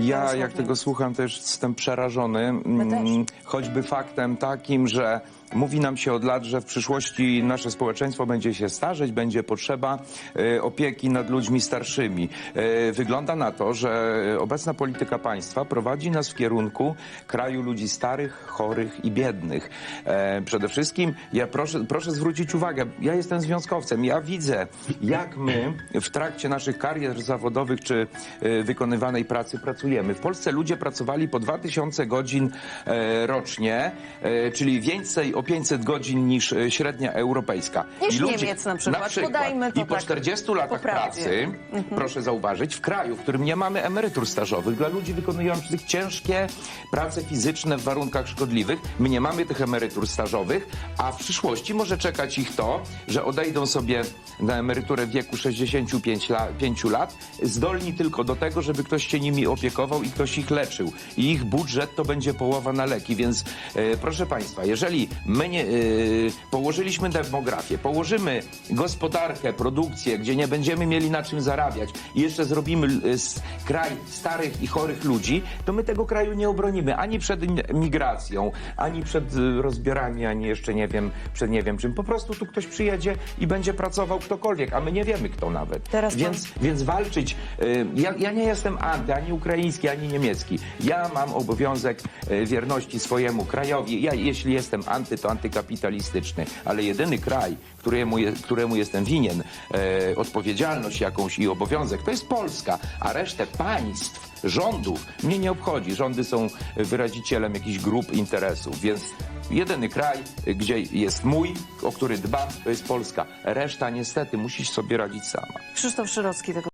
Ja jak tego słucham też jestem przerażony, mm, też. choćby faktem takim, że mówi nam się od lat, że w przyszłości nasze społeczeństwo będzie się starzeć, będzie potrzeba e, opieki nad ludźmi starszymi. E, Wygląda na to, że obecna polityka państwa prowadzi nas w kierunku kraju ludzi starych, chorych i biednych. E, Przede wszystkim ja proszę, proszę zwrócić uwagę, ja jestem związkowcem, ja widzę jak my w trakcie naszych karier zawodowych czy e, wykonywanej pracy pracujemy. W Polsce ludzie pracowali po 2000 godzin e, rocznie, e, czyli więcej o 500 godzin niż e, średnia europejska. Niż I ludzie- Niemiec na przykład. Podajmy to I po tak 40 latach pracy, proszę zauważyć, w kraju, w którym nie mamy emerytur stażowych dla ludzi wykonujących ciężkie prace fizyczne w warunkach szkodliwych, my nie mamy tych emerytur stażowych, a w przyszłości może czekać ich to, że odejdą sobie na emeryturę w wieku 65 la, 5 lat, zdolni tylko do tego, żeby ktoś się nimi opiekował i ktoś ich leczył. I ich budżet to będzie połowa na leki, więc e, proszę Państwa, jeżeli my nie, e, położyliśmy demografię, położymy gospodarkę, produkcję, gdzie nie będziemy mieli na czym zarabiać i jeszcze zrobimy e, kraj starych i chorych ludzi, to my tego kraju nie obronimy ani przed migracją, ani przed e, rozbiorami, ani jeszcze nie wiem, przed nie wiem czym. Po prostu tu ktoś przyjedzie i będzie pracował ktokolwiek, a my nie wiemy kto nawet. Teraz pan- Więc więc walczyć. y, Ja, ja nie jestem anty, ani ukraiński, ani niemiecki. Ja mam obowiązek y, wierności swojemu krajowi. Ja, jeśli jestem anty, to antykapitalistyczny, ale jedyny kraj, któremu, je, któremu jestem winien e, odpowiedzialność jakąś i obowiązek, to jest Polska, a resztę państw, rządów mnie nie obchodzi. Rządy są wyrazicielem jakichś grup interesów, więc jedyny kraj, y, gdzie jest mój, o który dbam, to jest Polska. Reszta niestety musi sobie radzić sama. Krzysztof Szyrocki tego